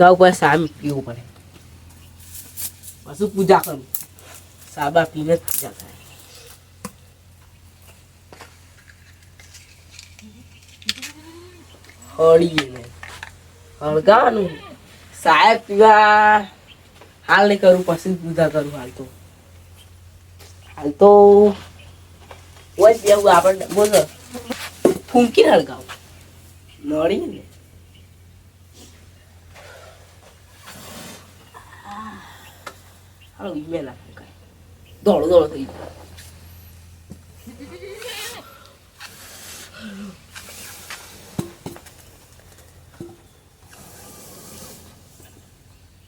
હળગાવ પર સામ પીવું પડે. પછી પૂજા કરું. સાબા પીને પૂજા કરે હળીને હળગાવાનું સાહેબ પીવા. હાલ નહીં કરું, પછી પૂજા કરું હાલ તો. હાલ તો હોય જ બેહું આપણને. બોલો. ફૂંકીને હળગાવું. નળી હાલો ઈમેલ આપું કાંઈ. દોડો દોડો થઈ ગયો.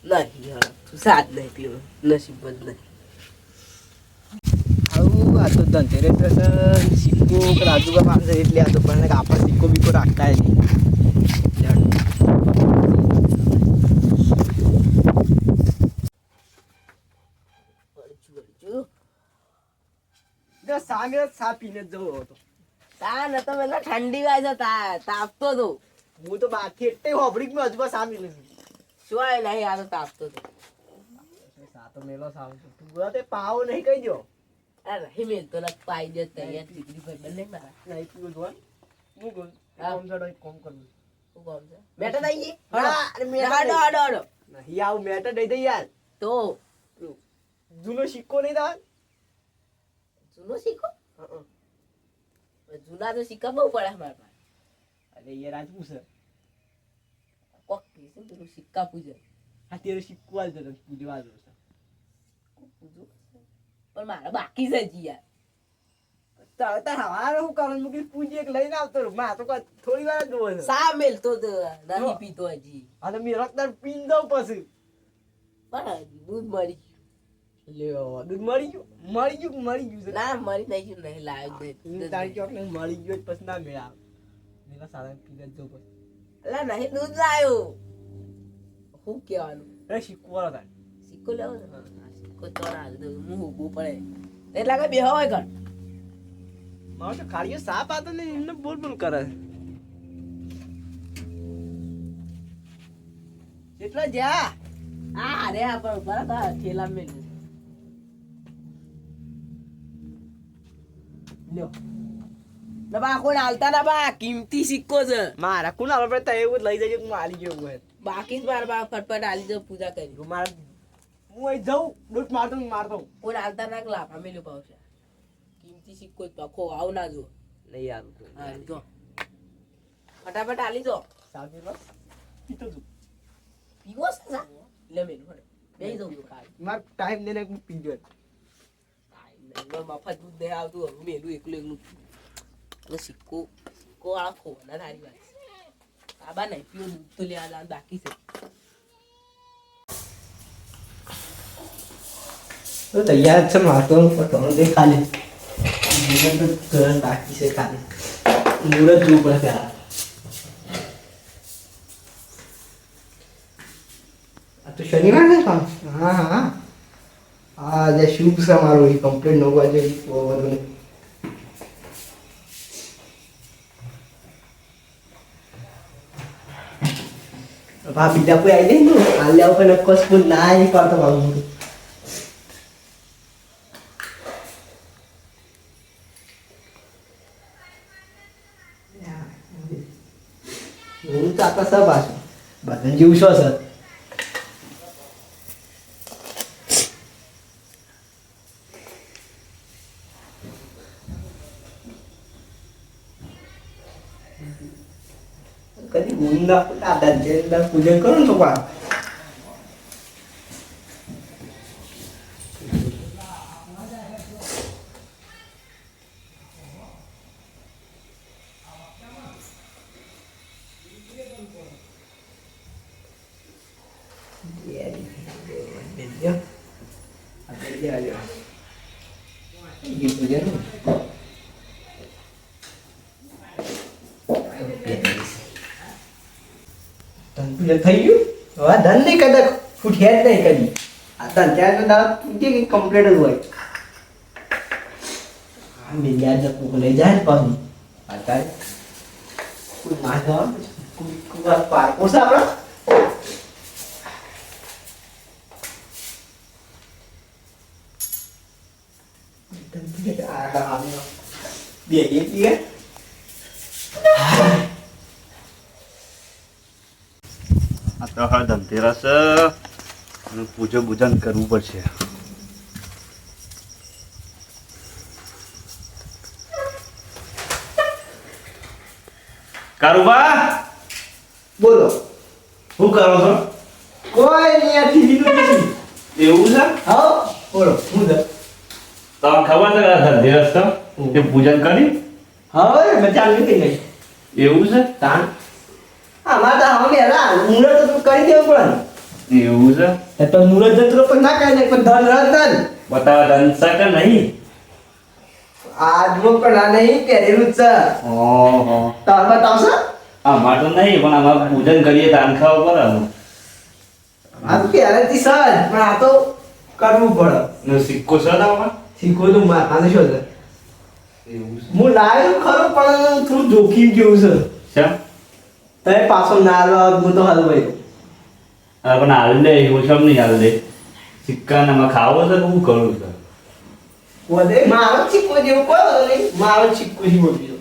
નહીં તું સાત નહીં પીવું. નસીબ જ નહીં. આ તો ધનતેરસ સિક્કો કે રાજુબા પાસે એટલે આ તો પણ આપણે સિક્કો બીકો રાખતા નહીં. જો સામે જ સા પીને જવો હતો તા. ન તો પેલા ઠંડી વાય છે તા તાપતો તો. હું તો બાકી એટલે હોબડીકમાં હજુ સામી પી શું આવે નહીં આ તો તાપતો તો. સા તો મેલો સાવ. તું તે પાવ નહીં કહી દો અરે નહીં તો લગ પાઈ દે તૈયાર. દીકરી ભાઈ બંને મારા. નહીં તું જોવા હું હા. કોમ ચડો એક કોમ કરું હું કામ છે? થઈ ગઈ? અરે મેઠા હાડો હાડો હાડો નહીં આવ મેટર દઈ દે યાર. તો? જૂનો સિક્કો નહીં થાય જૂનો સિક્કો? જૂના તો સિક્કા બહુ પડે અમારા પાસે. અરે એ રાજ પૂછે કોક ને પેલું સિક્કા પૂજે હા તેરો સિક્કો આલ જતો પૂજવા દો પૂજો પણ મારા બાકી છે જી યાર. તારે તાર હવારે હું કારણ મૂકી પૂજી એક લઈને આવતો મા તો થોડી વાર જ જોવો છે. સા મેલતો તો નહીં પીતો હજી? આ તો મેં રક્તદાન પીન દઉં પછી. પણ હજી દૂધ મરી લ્યો દૂધ મળી ગયું? મળી ગયું મળી ગયું ના મરી નહીં ગયું નહીં લાવ્યું મળી ગયો પછી ના મેળ મેલા સારા પીને જ પછી. અલા નહીં દૂધ લાવ્યો. હું કહેવાનું? અરે તાર. સિક્કો લેવો સિક્કો તો હાલ દઉં. હું ઊભું પડે. એટલા કે બેહો હોય ઘર. મારો તો ખાલી સાપ આતો ને એમને બોલ બોલ કરે. એટલા જા આ રે આ પણ બરાબર ઠેલા મેં લ્યો. ના બા કોઈ હાલતા ના બા કિંમતી સિક્કો છે. મારા કોણ આવે પડે એવું જ લઈ જજો હું આલી ગયો હોય. બાકી જ મારા બા ફટફટ હાલી જાઉં પૂજા કરી. મારા હું અહીં જાઉં ડૂટ મારતો મારતો. કોઈ હાલતા ના લાભ અમે લો પાવશે કિંમતી સિક્કો જ પખો આવ ના જો નહીં આવું હા જો ફટાફટ હાલી જો સાવજી બસ પીતો છું પીવો છે લે ખાલી માર ટાઈમ દેને પી ગયો. મફત દૂધ નહીં આવતું હવે મેલું એકલું એકલું તો સિક્કો સિક્કો આ ખોવાના તારી વાત બાબા નહીં પીવું દૂધ તો લેવા જવાનું બાકી છે તો તૈયાર છે મારતો પણ દે ખાલી બાકી છે ખાલી મુહૂર્ત જોવું પડે પહેલા આ તો શનિવાર છે હા હા હા શું મારું એ કમ્પ્લીટ નવ વાગે બધું બા બીજા કોઈ આવી જાય ને આવું પણ નક્કો સ્કૂલ ના આવી પાડતો મારું હું તો આતા સબ આશું બધાને જેવું છો સર કદી ઊંઘ ના દાદા જે પૂજન કરો ને છોકરા ધન પૂજન થઈ ગયું? હવે ધન નહીં કદાચ ફૂટ્યા જ નહીં કદી આ ધન ત્યાં તો દાદા તૂટી ગઈ કમ્પ્લેટ જ હોય. આ મીડિયા જ પૂક જાય ને પાછું. અત્યારે કોઈ માસ ધોવા પાર્કો છે આપણે Bien, bien, bien. તો ધનતેરસ અને પૂજો પૂજન કરવું પડશે. કારુબા? બોલો. શું કરો છો? કોઈ નહીં આ ટીવી નું એવું છે? હા બોલો હું છે? તમને ખબર છે કે ધનતેરસ તો? તે પૂજન કરી? હવે મેં ચાલુ થઈ ગઈ એવું છે? તાણ? હા તો હવે હેરા મુહૂર્ત તો કરી દેવું પડે એવું છે? તો મુહૂર્ત જતું પણ ના કરી પણ ધન રહ ધન. બતાવા નહીં? આ પણ આ નહીં પહેરેલું છે. ઓહો. તાર બતાવશો આમાં તો નહીં પણ આમાં પૂજન કરીએ તાન ખાવા આમાં. તો સજ પણ આ તો કરવું પડે. સિક્કો છે તારમાં? શીખો તો માર શું છે એવું હું લાવ્યો ખરો પણ થોડું જોખીમ ગયું છે? તમે પાછો ના લો હું તો હાલ ભાઈ. હા, પણ હાલ દે એવું છે નહીં હાલ દે. સિક્કા ને ખાવો છે હું કરું છે? વધે મારો ચીક્કો જેવું કોઈ નહીં. મારો ચિક્કો જેવો બીજો.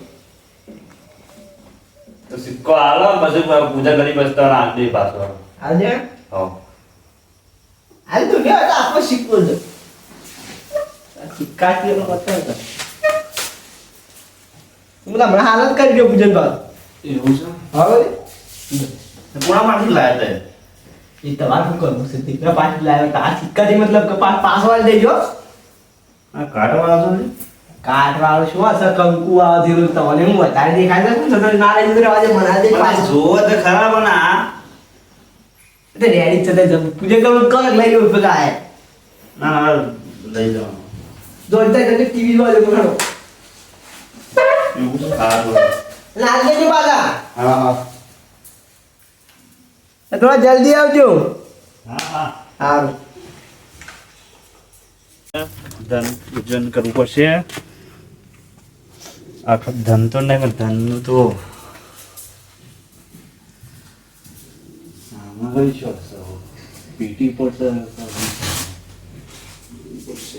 તો સિક્કો હાલો પછી પૂજા કરી પછી તો હાલ દે પાછો. આજે હો. હાલ તો લ્યો તો આખો સિક્કો છે. સિક્કા એનો પત્તો હતો હું તો હમણાં હાલ કરી દઉં પૂજન બાદ એવું છે? હવે? કોણામાંથી લાયા તે? એ તમારે શું કરવું છે? દીકરા પાછી લાવ્યો તો આ સિક્કાથી મતલબ કે પાસ પાસવાળ દેજો આ કાઢવાળા છે? ને? કાટ વાળો શું? હશે કંકુ આવે ધીરું તમને હું વધારે દેખાય છે તમે ના લઈ આજે રહેવા દે પાસ જોવો તો ખરા પણ આ. તો રેડી છે તે પૂજન કરું કર લઈ લો બધા ના લઈ જવાનું જોઈતા તમે ટીવી વાળો મગણો એવું છે સારું લાલ દેજો પાછા. હા. હા થોડા જલ્દી આવજો. હા હા. સારું ધન પૂજન કરવું પડશે. આખો ધન તો નહીં પણ ધનનું તો? પીટી પર પડશે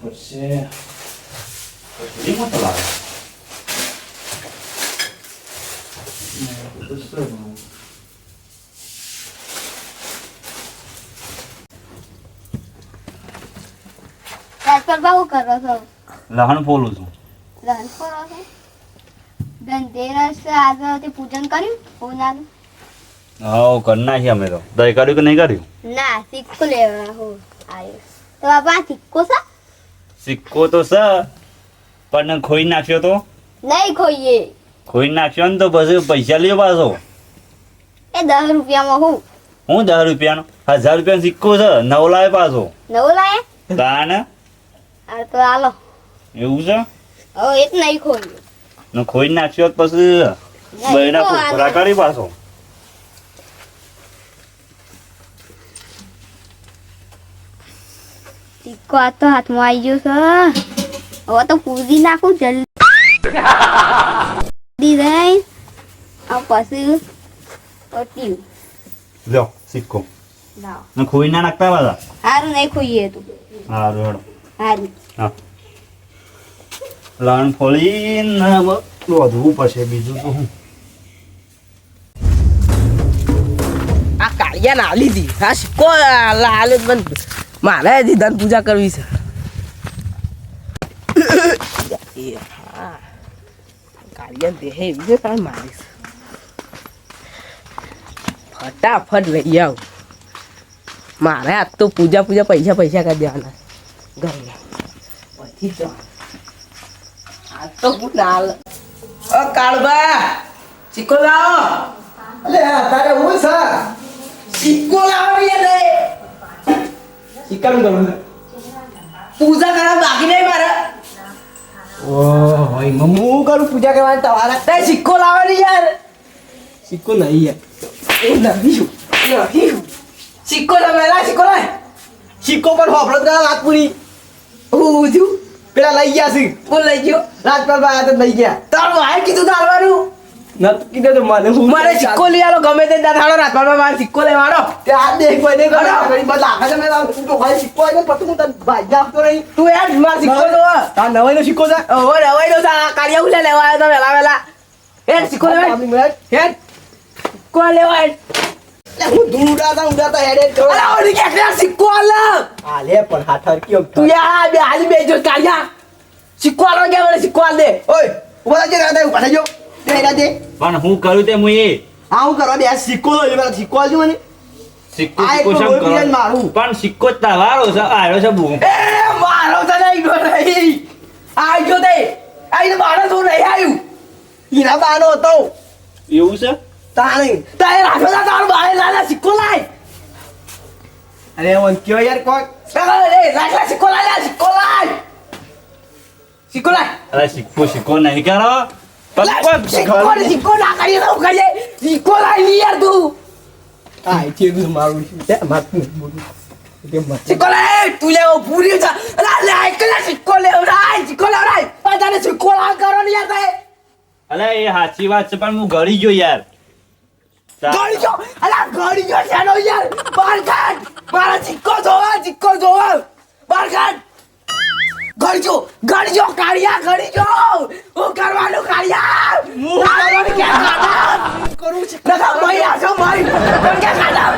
પડશે. મોટો લાગે બાબુ કરો છો? લહણ ફોલું છું. લહણ ફોલો છો? ધનતેરસ આજે પૂજન કર્યું? પૂનાનું હા કર નાખી અમે તો. દહીં કર્યું કે નહીં કર્યું ના સિક્કો લેવા હો આવ્યો. તો બાપા આ સિક્કો છે? સિક્કો તો છે પણ ખોઈ નાખ્યો તો? નહીં ખોઈએ. ખોઈ નાખ્યો ને તો પછી પૈસા લ્યો પાછો. એ દસ રૂપિયામાં હું? હું દસ રૂપિયાનો? હજાર રૂપિયાનો સિક્કો છે નવ લાવે પાછો. નવ લાવે તાન? તો હાલો. એવું છે? હવે એક નહીં ખોઈ ને ખોઈ નાખ્યો પછી બહેના ખોખરા કરી પાછો. સિક્કો આ તો હાથમાં આવી ગયો છે. હવે તો પૂરી નાખું જલ્દી. જઈ આ પછી પટ્યું લ્યો સિક્કો લાવો ખોઈ ના નાખતા પાછા સારું નહીં ખોઈએ તું સારું હેડો સારું હા લાણ ફોડીને વધવું પડશે બીજું તો હું આ કાળિયા ના લીધી આ સિક્કો લાલ પણ મારે હજી ધન પૂજા કરવી છે હા દેહે એવી છે કાંઈ મારીશ. ફટાફટ લઈ આવ. મારે આજ તો પૂજા પૂજા પૈસા પૈસા કરી દેવાના. ઘરે પછી તો આજ તો હું ના લ- ઓ કાળબા ચીકો લાવો. આ તારે હું સર ચીકો લાવો રે કરવું છે પૂજા કરવા બાકી નહીં મારે. ઓહ ભાઈ હું કરું? પૂજા કરવાની તમારા તે સિક્કો લાવવાની યાર. સિક્કો નહીં યાર. એ નથી નથી સિક્કો તમે લા સિક્કો લાય સિક્કો પર હોફળો ના વાત પૂરી. હું છું પેલા લઈ ગયા છે. કોણ લઈ ગયો. રાજપાલ ભાઈ આ તો લઈ ગયા. તારું આ કીધું તારવાનું કીધું તો મને હું મારે સિક્કો લઈ આલો ગમે તે દાડો રાતમાં મારે સિક્કો લેવાનો તે આ બદલા આખા લાવ તું તો ભાઈ સિક્કો આવ્યો પછી હું તને ભાઈ આપતો નહીં. તું યાર મારે સિક્કો નવાઈનો સિક્કો છે? ઓહો રવાઈ દો કાળિયા ઉલે લેવા આવ્યો તો વેલા વેલા હેડ સિક્કો લેવા. હેડ. સિક્કો એટલે હું ધૂળ ઉડાતા ઉડાતા હેડે જ અરે ઓડી કે સિક્કો આલ. પણ હાથર હરકી તું યાર બે હાલી બેજો કાળિયા. સિક્કો આલો કે મને સિક્કો આલ દે. ઓય ઊભા રહેજે રાધા ઊભા રહેજો બે રાધે પણ હું કરું તે હું એ આ હું કરવા દે આ સિક્કો લો એ સિક્કો આલજો મને. સિક્કો સિક્કો એક કરો? મારું. પણ સિક્કો જ છે. આયો છે બૂમ. એ મારો તો નહીં ગયો નહીં. આજો તે. આઈને મારો તો નહીં આવ્યું ઈના બાનો હતો. એવું છે? તારે તારે રાખો તા તારો લાલા સિક્કો લાય. અરે ઓન કયો યાર કોક? લાય લાય સિક્કો લાય, સિક્કો લાય. સિક્કો લાય. અરે સિક્કો સિક્કો નહીં કરો. સિક્કો ને સિક્કો ના તો હું કરીએ સિક્કો લાય યાર તું આ છે બધું મારું છે મારું બોલું સિક્કો લાય તું લેવો પૂરી છે અલા લાય કલા સિક્કો લેવ રાય સિક્કો લેવ રાય પણ તને સિક્કો લાવ કરો ને યાર તે અલે એ સાચી વાત છે પણ હું ગળી ગયો યાર. ગળી જો અલા ગળી જો શેનો યાર. બાર કાઢ મારા સિક્કો જોવા સિક્કો જોવા. બાર કાઢ ગળી જો જો કાળિયા ગળજો. હું કરવાનું કાળિયા? હું કરવાનું કે કરું છે નકા ભાઈ આજો ભાઈ. પણ કે કાઢા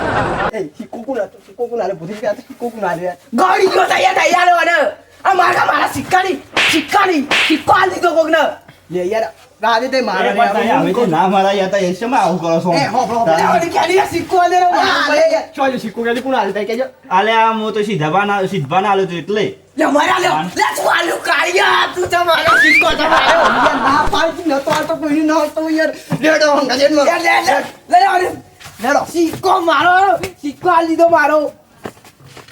એ કોણ હતો સિક્કો કોણ આલે બધી ગયા સિક્કો કોણ આલે ગળી જો તૈયાર તૈયાર હોને આ મારા મારા સિક્કાની સિક્કાની સિક્કો આલી દીધો કોકના. લે યાર રાધે તે મારા અરે હવે તો ના મારા આવું કરો છો. એ હો અરે ઓલી સિક્કો આલે રે સિક્કો કોણ આલે? કેજો આ હું તો સીધા ના સીધા ના આલ્યો તો એટલે. લે મારા લે લે તું આલુ કાળિયા તું તો મારો સિક્કો તો મારો. ના તો આ તો કોઈ ન હતો યાર. લેડો ગજેન લે. લે લે લે લે લેડો સિક્કો મારો સિક્કો આલ દીધો મારો.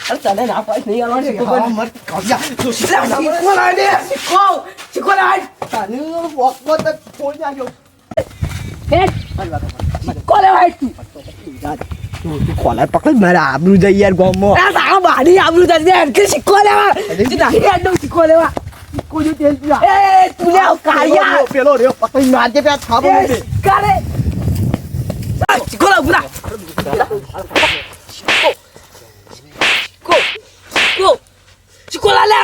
અરે તને ના પાડ નહીં સિક્કો હા પણ મત કવ્યા તો લે, સિક્કો લાવ દે સિક્કો સિક્કો લાવ તાને વોકમાં તો ફોન હેડ સિક્કો લેવા હેડ તું તું ખોલા પકડ મારા આબરૂ જાય યાર ગોમમાં આ તારો બાડી આબરૂ જતી હેડ કે સિક્કો લેવા તું નહીં હેડ નો સિક્કો લેવા સિક્કો જો તેલ પીવા એ તું લે કાળિયા પેલો રહ્યો પકડી મારજે પે થાબો કારે આ સિક્કો લાવ પૂરા સિક્કો સિક્કો સિક્કો લાવ લે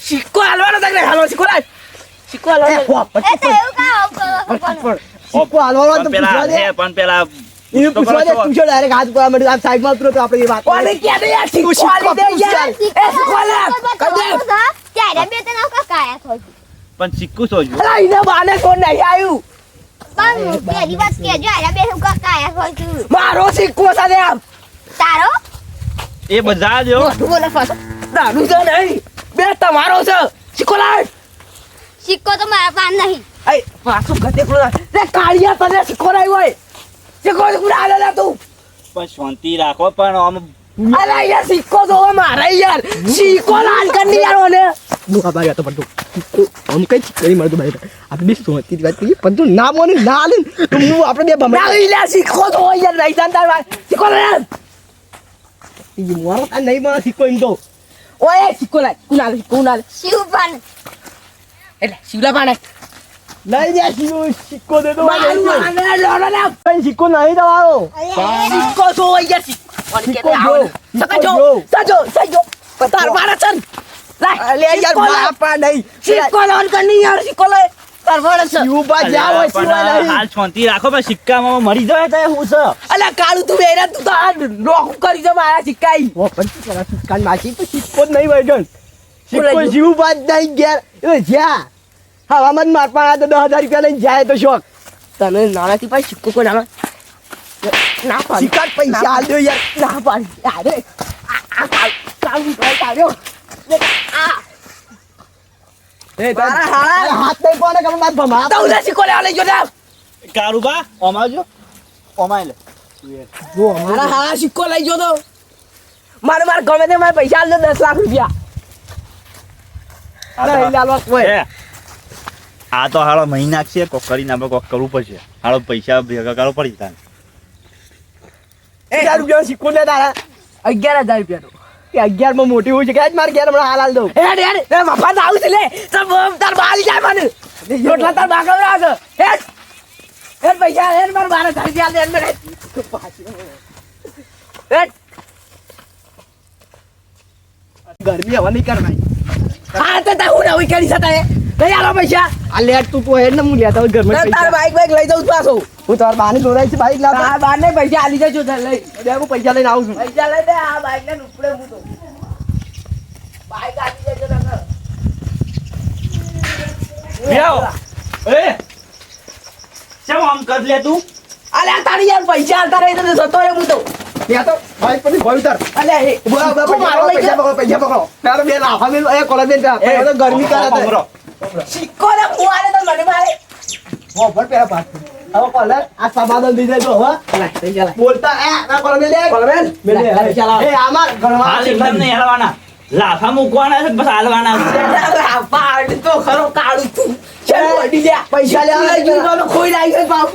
સિક્કો હાલવાનો તક ને હાલો સિક્કો લાવ સિક્કો એ હાલવાનો એ કાં કરો? સિક્કો હાલવાનો તો પણ પેલા પેલા એને પૂછવા દે તું જો ડાયરેક્ટ હાથ પર આમ સાઈડમાં ઉતરો તો આપણે એ વાત કોને કે દે યાર સિક્કો આલી દે યાર એ સિક્કો લે કહી દે ત્યારે બે તને કાં કાયા થોડું? પણ સિક્કું સોજો અલા ઈને બાને કોણ નહીં આવ્યું પણ પહેલી વાત કહેજો, આયરા બે હું કાં કાયા થોડું? મારો સિક્કો સાથે આમ તારો એ બધા જો. દારૂ છે નહીં બે તમારો છે. સિક્કો લાવ સિક્કો તો મારા પાન નહીં. એ પાછું ગતે કોણ રે કાળિયા તને સિક્કો નહીં હોય. સિક્કો પૂરા આલે લે તું. પણ શાંતિ રાખો પણ આમ અરે યાર સિક્કો તો મારા યાર. સિક્કો લાલ કરી યાર ઓને હું ખબર તો પડતું આમ કઈ કરી મળતું ભાઈ આપણે બી સોચતી વાત કરીએ પણ તું ના મોને ના આલે ને આપણે બે ભમે ના લે સિક્કો તો યાર નહીં જાણતા વાર સિક્કો લે મારો આ નહીં મળે સિક્કો એમ તો ઓય સિક્કો લાય કુનાલ કુનાલ શિવ પણ એટલે શિવલા પાને લઈ જા સિક્કો સિક્કો દે તો મારું આને લોડો લે કઈ સિક્કો નહીં તમારો સિક્કો તો યાર સિક્કો સિક્કો જો, સકા સિક્કો જો જો. સજો સજો પતાર મારા ચન અલે યાર. બાપા નહીં સિક્કો લોન કરી યાર સિક્કો લે તાર યુબા જાવ અલ્યા, સિવાય નહીં. હાલ શાંતિ રાખો પણ સિક્કામાં મરી જાય તો હું છે. અલા કાળું તું વેરા તું તો આ નોખું કરી દે મારા સિક્કાઈ. ઓ પણ શું કરા સિક્કાની માસી તો સિક્કો નહીં વળગણ સિક્કો જીવ બાદ નહીં ઘેર. એ જ્યાં. હવામાન માર પણ આ તો દસ હજાર રૂપિયા લઈને જાય તો શોખ. તને નાણાથી પાછી સિક્કો કોઈ નાણા ના પાડી. સિક્કા પૈસા આલ્યો યાર. ના પાડી. અરે આ આ કાળ કાળું ભાઈ આ. હાથ. નહીં કોને કે માર ભમા તો ઉલે સિક્કો લેવા લઈ જો ને કારુબા ઓમાજો ઓમાય લે. જો મારા હાળા સિક્કો લઈ જો તો. મારે મારે ગમે તે મારે પૈસા આલ દો દસ લાખ રૂપિયા. અરે લાલવા કોઈ આ તો હાલો મહિના છે. કોક કરીને આપણે કોક કરવું પડશે. હાલો પૈસા ભેગા કરવો પડી તાને. હજાર રૂપિયા સિક્કો લે તારા. અગિયાર હજાર રૂપિયાનો. એ અગિયારમાં મોટી હોય છે કે આજ મારે ઘેર હમણાં હાલ હાલ દઉં. હેડ હેડ એ મફત આવું છે લે. તાર તાર બાલી જાય મને. રોટલા તાર બાગવડા છે. હેડ. પૈસા લે ને મારે બાર હજાર રૂપિયા લે મને. હેટ. ગરમી હવા નહીં કરવાય હા તો તાર ના હોય કરી શકતા લઈ આલો પૈસા. આ લેટ તું તો હેડ ને હું લેતા ઘરમાં તાર બાઈક બાઈક લઈ જાઉં પાછો. હું તાર બાને જોડાય છે બાઈક લાવ તાર બાને પૈસા આલી જજો તાર લઈ. બે હું પૈસા લઈને આવું છું. પૈસા લઈ દે આ બાઈક ને ઉપડે હું તો. બાઈક આલી જજો ને બેહો. એ કેમ આમ કર લે તું? અલ્યા તારી યાર પૈસા આલતા રહી તો જતો રે હું તો. ત્યાં તો બાઈક ઉતાર. એ. મારો પૈસા પકડો પૈસા પકડો પેલો બે લાફા મેલ એ કોલા બેન ત્યાં. એ, પેલો તો ગરમી કરે. સિક્કો ને આલે તો મને મારે હો ભર પેલા પાછું હવે કોલર આ સમાધાન જાય તો હવે પૈસા. બોલતા એ આ મેલ? મેલ દે લાય, પૈસા લાવ. એ આમાં ગણવા હાલ એકદમ નહીં હાલવાના લાફા મૂકવાના છે બસ હાલવાના છે. અલ્યા, પાડ તો ખરો કાળું તું ચાલ વડી લે પૈસા લે, ખોઈ બાપ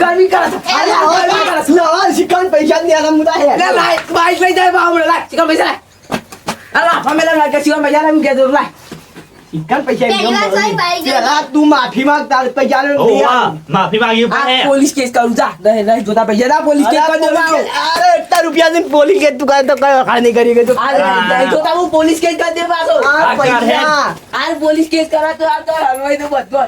ગરમી કરે અરે લા- લા, શિકાન પૈસા જ નહીં મુદા હે લે લાય બાઈક લઈ જાય બાપ લાય ચિકન પૈસા પૈસા પૈસા તું માફી માંગ તાર પૈસા માફી માંગી આ પોલીસ કેસ કરું જા નહીં નહીં જોતા પૈસા ના પોલીસ કેસ કરી અરે એટલા રૂપિયા પોલીસ કે તું તો કઈ વખાણ નહીં કરી ગયો આ જોતા હું પોલીસ કેસ કરી દે પાછો આ પૈસા આ પોલીસ કેસ કરા તો આ તો હલવાઈ દો બધો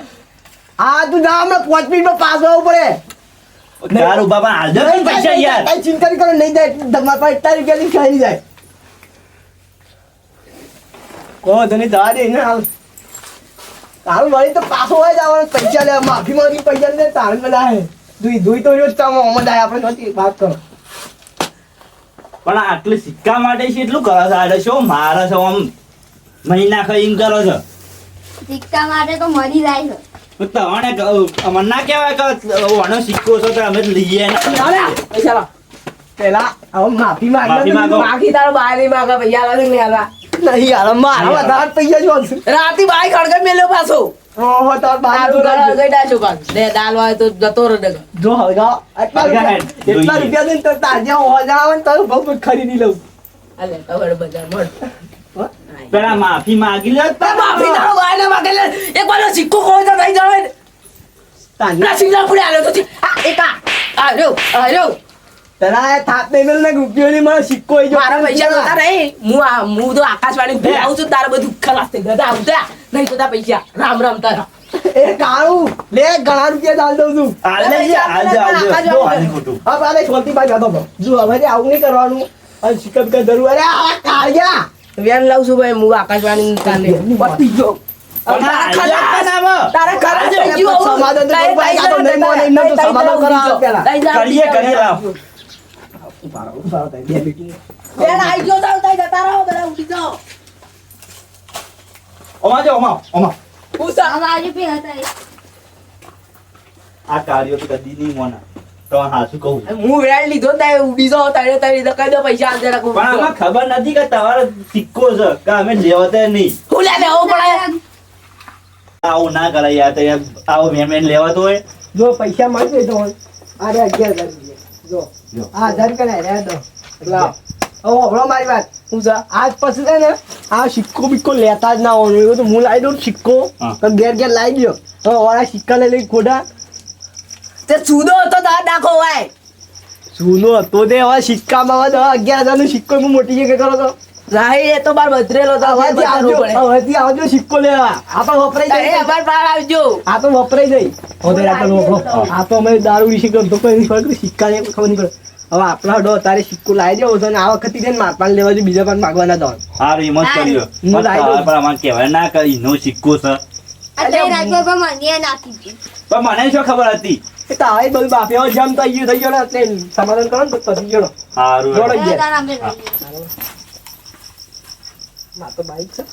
આ તું જા હમણાં પાંચ મિનિટમાં પાસ આવવું પડે હાલ દે પૈસા યાર ચિંતા કરો નહીં જાય તમારા પાસે એટલા રૂપિયા ની ખાઈ જાય કહો તને જવા દે ને હાલ. હાલ વળી તો પાછો હોય જવાનો પૈસા લે માફી માંગી પૈસા લે તાર બધા હે દુઈ દુઈ તો રોજ કામ. અમદ આય આપણે નથી વાત કરો. પણ આટલું સિક્કા માટે છે એટલું કરો છો. આડે શું મારે છો આમ? મહિના ખાઈ કરો છો. સિક્કા માટે તો મરી જાય છે. તમને અમને ના કહેવાય કે ઓનો સિક્કો છો તો અમે લઈએ ને. પૈસા પેલા હવે માફી માંગ માફી માંગો. તારો બહાર નહીં માગે પૈસા લાવે નહીં નહીં યાર મારા વધારે પૈસા જો રાતી બાઈક હળગે મેલ્યો પાછો. ઓહો તો તું ઘર હળગાઈ ડાશો પાછો. લે દાલ વાય તો જતો રહે જો હળગા. એટલા એટલા રૂપિયા દઈને તો તાજે હોજા આવે ને તારું બહુ ખરીદી લઉં. અલે તવડ બજાર મળ. પેલા માફી માંગી લે. તો માફી તારો વાય ના માગે લે. એક વાર સિક્કો કોઈ તો નહીં જવાય ને. તાંજે ના સિગ્નલ પૂરે આલ્યો તો આ એકા આ રહ્યો આ રહ્યો. પેલા થાપ નહીં ને રૂપિયો મને સિક્કો ઈ મારા પૈસા નતા નહીં હું આ હું તો આકાશવાણી ભૂલી આવું છું તારે બધું ખલાસ થઈ ગયું. આવતા નહીં તો પૈસા. રામ રામ તારા. એ કાળું લે ઘણા રૂપિયા ચાલ દઉં છું. હાલ દે યાર, હાલ દે, હાલ દે. જો હાલ ખોટું. હવે આને છોટી બાજુ હતો જો હવે આવું નહીં કરવાનું અને સિક્કા બિક્કા જરૂર અરે આ કાળિયા. વેન લાવું છું ભાઈ હું આકાશવાણી કાલે. પતી તારા. સમાધાન તો નહીં માને, એમને તો સમાધાન કરાવો. કરીએ, કરીએ, લાવ. ઊભા રહો, ઊભા રહો, તારી બે બેટી. બેન આઈ ગયો તાવ તાઈ જતા રહો બધા ઉઠી જાઓ. ઓમા જો, ઓમા ઓમા. પૂછા અમારી પે હતા આ કાર્યો તો કદી નહીં મોના. તો હાચું કહું હું લીધો તારે ઉડી જાઓ તારે તારી તો કહી દો પૈસા પણ આમાં ખબર નથી કે તમારો સિક્કો છે કે અમે લેવતા નહીં. હું લે દેવો પડે આવું ના કરાય યાર આવું મેં મેં લેવાતો હોય. જો પૈસા માંગે તો અરે અગિયાર હજાર. જો. આ હજાર રૂપિયા ને રહ્યા લાવ હવે મારી વાત. હું જા. આજ પછી છે ને આ સિક્કો બિક્કો લેતા જ ના હોવાનું એવું તો હું લાવી દઉં સિક્કો. હા. ઘેર ઘેર લાવી દો હવે વાળા સિક્કા લઈ લઈ ખોટા. તે સુદો હતો તાર નાખો ભાઈ. જૂનો હતો તે. હવે સિક્કામાં હવે અગિયાર હજારનો સિક્કો હું મોટી જગ્યાએ કરો તો. રાહી એ તો બાર બદરેલો તો હવે આવજો હવેથી આવજો સિક્કો લેવા. આ તો વપરાઈ એ જાય અમાર પાર આવજો. આ તો વપરાઈ જાય હવે આ તો આ તો અમે દારૂ વિશે ગમતો કોઈ નહીં. સિક્કા ને ખબર નહીં પડે. હવે આપણા હડો તારે સિક્કો લાવી દેવો આ વખતે છે ને માર પાન લેવા જો બીજા પાન માગવાના દો સારું એમ જ કર્યો. હું લાવી પણ અમારે કહેવાય ના કરી નો સિક્કો છે. પણ મને શું ખબર હતી? તારે તો બધું બાપે હવે જમ થઈ ગયું થઈ ગયો ને સમાધાન કરો ને પછી ગયો સારું માં તો બાઈક છે